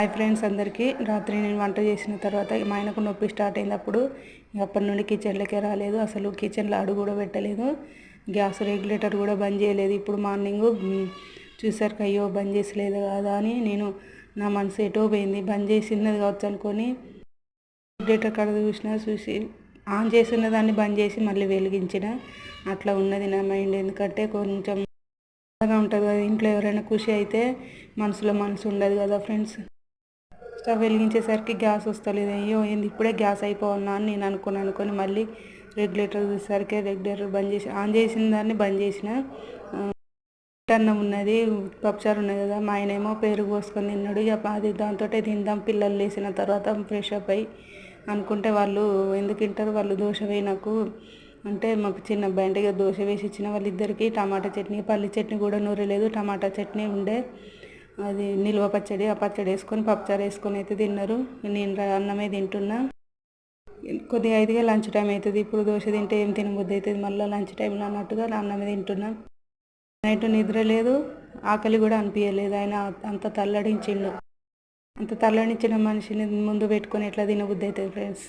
Hi friends అందరికీ రాత్రి నేను వంట చేసిన తర్వాత మా ఆయనకు నొప్పి స్టార్ట్ అయినప్పుడు అప్పటి నుండి కిచెన్లోకే రాలేదు. అసలు కిచెన్లో అడుగు కూడా పెట్టలేదు. గ్యాస్ రెగ్యులేటర్ కూడా బంద్ చేయలేదు. ఇప్పుడు మార్నింగ్ చూసారు అయ్యో బంద్ చేసలేదు కదా అని నేను నా మనసు ఎటో పోయింది. బంద్ చేసినది కావచ్చు అనుకొని రెగ్యులేటర్ కడ చూసిన చూసి ఆన్ చేసిన దాన్ని బంద్ చేసి మళ్ళీ వెలిగించిన. అట్లా ఉన్నది నా మైండ్ ఎందుకంటే కొంచెం ఉంటుంది కదా ఇంట్లో ఎవరైనా ఖుషి అయితే మనసులో మనసు ఉండదు కదా ఫ్రెండ్స్ స్టవ్ వెలిగించేసరికి గ్యాస్ వస్తలేదు. అయ్యో ఏంది? ఇప్పుడే గ్యాస్ అయిపోన్నా అని నేను అనుకుని అనుకొని మళ్ళీ రెగ్యులేటర్ చూసేసరికి రెగ్యులేటర్ బంద్ చేసి ఆన్ చేసిన దాన్ని బంద్ చేసిన అన్నం ఉన్నది పప్పుచారు ఉన్నది కదా మా ఆయనేమో పెరుగు పోసుకొని తిన్నాడు. ఇక అది దాంతో తిందాం పిల్లలు లేచిన తర్వాత ఫ్రెష్ అప్ అయ్యి అనుకుంటే వాళ్ళు ఎందుకు తింటారు? వాళ్ళు దోశ వేయి నాకు అంటే మాకు చిన్న బయటగా దోశ వేసి ఇచ్చిన వాళ్ళిద్దరికి టమాటా చట్నీ పల్లి చట్నీ కూడా నూరలేదు. టమాటా చట్నీ ఉండే అది నిల్వ పచ్చడి ఆ పచ్చడి వేసుకొని పప్పుచారు వేసుకొని అయితే తిన్నారు. నేను అన్నమే తింటున్నా. కొద్దిగా ఐదుగా లంచ్ టైం అవుతుంది ఇప్పుడు దోశ తింటే ఏం తినబుద్ధి అవుతుంది మళ్ళీ లంచ్ టైంలో అన్నట్టుగా అన్నమే తింటున్నా. నైట్ నిద్ర లేదు. ఆకలి కూడా అనిపించలేదు ఆయన అంత తల్లడించిండు. అంత తల్లడించిన మనిషిని ముందు పెట్టుకొని ఎట్లా తినబుద్ధి అవుతుంది ఫ్రెండ్స్?